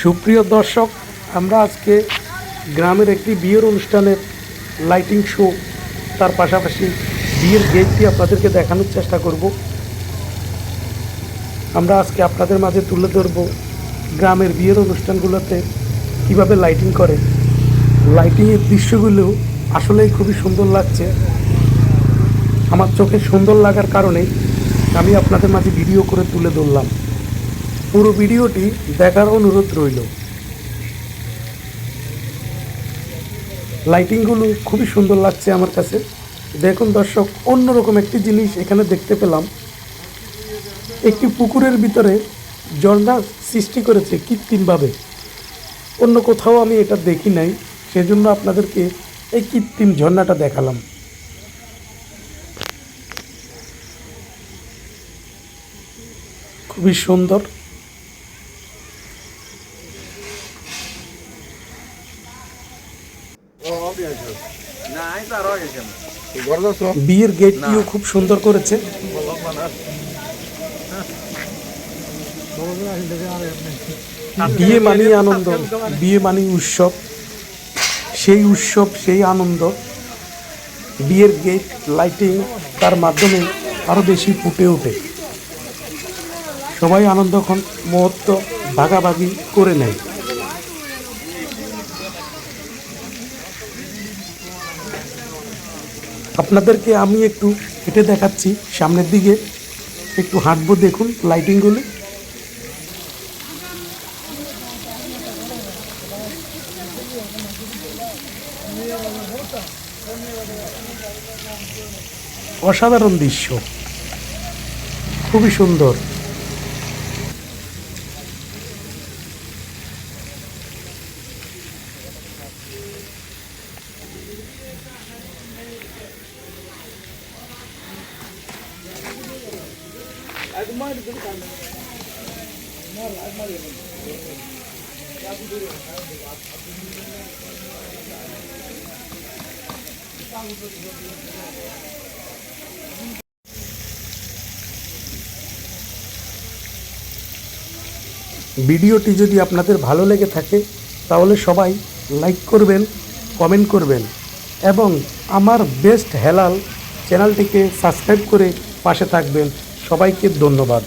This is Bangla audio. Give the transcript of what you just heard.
সুপ্রিয় দর্শক, আমরা আজকে গ্রামের একটি বিয়ের অনুষ্ঠানের লাইটিং শো তার পাশাপাশি বিয়ের গেটটি আপনাদেরকে দেখানোর চেষ্টা করব। আমরা আজকে আপনাদের মাঝে তুলে ধরব গ্রামের বিয়ের অনুষ্ঠানগুলোতে কীভাবে লাইটিং করে। লাইটিংয়ের দৃশ্যগুলো আসলেই খুবই সুন্দর লাগছে। আমার চোখে সুন্দর লাগার কারণে আমি আপনাদের মাঝে ভিডিও করে তুলে ধরলাম। পুরো ভিডিওটি দেখার অনুরোধ রইল। লাইটিংগুলো খুবই সুন্দর লাগছে আমার কাছে। দেখুন দর্শক, অন্যরকম একটি জিনিস এখানে দেখতে পেলাম। একটি পুকুরের ভিতরে ঝর্ণা সৃষ্টি করেছে কৃত্রিমভাবে। অন্য কোথাও আমি এটা দেখি নাই, সেজন্য আপনাদেরকে এই কৃত্রিম ঝর্ণাটা দেখালাম। খুবই সুন্দর। বিয়ের গেটটিও খুব সুন্দর করেছে। বিয়ে মানেই আনন্দ বিয়ে মানেই উৎসব। সেই উৎসব সেই আনন্দ। বিয়ের গেট লাইটিং তার মাধ্যমে আরও বেশি ফুটে ওঠে। সবাই আনন্দক্ষণ মুহূর্ত ভাগাভাগি করে নেয়। আপনাদেরকে আমি একটু হেঁটে দেখাচ্ছি, সামনের দিকে একটু হাঁটবো দেখুন লাইটিংগুলি অসাধারণ দৃশ্য। খুবই সুন্দর। ভিডিওটি যদি আপনাদের ভালো লেগে থাকে, তাহলে সবাই লাইক করবেন, কমেন্ট করবেন এবং আমার বেস্ট হেলাল চ্যানেলটিকে সাবস্ক্রাইব করে পাশে থাকবেন। সবাইকে ধন্যবাদ।